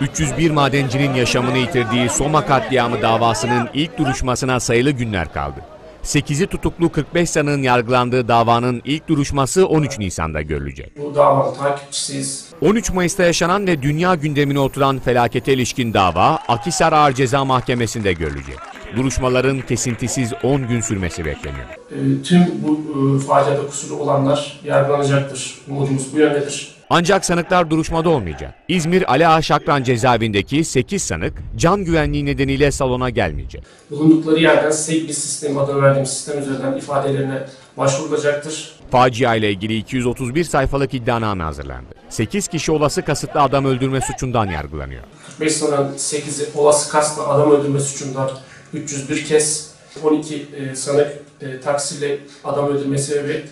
301 madencinin yaşamını yitirdiği Soma katliamı davasının ilk duruşmasına sayılı günler kaldı. 8'i tutuklu 45 sanığın yargılandığı davanın ilk duruşması 13 Nisan'da görülecek. Bu davanın takipçisiyiz. 13 Mayıs'ta yaşanan ve dünya gündemine oturan felakete ilişkin dava Akisar Ağır Ceza Mahkemesi'nde görülecek. Duruşmaların kesintisiz 10 gün sürmesi bekleniyor. Ee, tüm bu e, faciada kusurlu olanlar yargılanacaktır. Umudumuz bu yöndedir. Ancak sanıklar duruşmada olmayacak. İzmir Ali Ağa Şakran cezaevindeki 8 sanık can güvenliği nedeniyle salona gelmeyecek. Bulundukları yerden SEGBİ sistemi adını verdiğimiz sistem üzerinden ifadelerine başvurulacaktır. Facia ile ilgili 231 sayfalık iddianame hazırlandı. 8 kişi olası kasıtlı adam öldürme suçundan yargılanıyor. 45 sanığın 8'i olası kasla adam öldürme suçundan 301 kez, 12 e, sanık e, taksiyle adam öldürme sebebiyle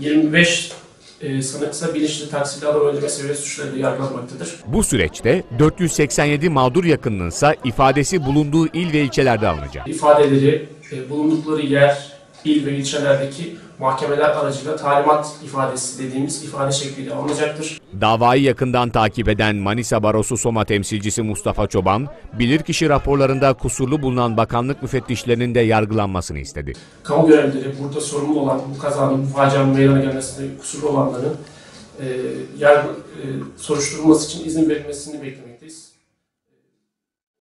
25 e, sanıksa bilinçli taksiyle adam öldürme sebebi suçlarıyla yargılanmaktadır. Bu süreçte 487 mağdur yakınınınsa ifadesi bulunduğu il ve ilçelerde alınacak. İfadeleri e, bulundukları yer, il ve ilçelerdeki mahkemeler aracılığıyla talimat ifadesi dediğimiz ifade şekliyle alınacaktır. Davayı yakından takip eden Manisa Barosu Soma temsilcisi Mustafa Çoban, bilirkişi raporlarında kusurlu bulunan bakanlık müfettişlerinin de yargılanmasını istedi. Kamu görevlileri burada sorumlu olan bu kazanın, bu facianın meydana gelmesinde kusurlu olanların e, yargı, e, soruşturulması için izin verilmesini beklemek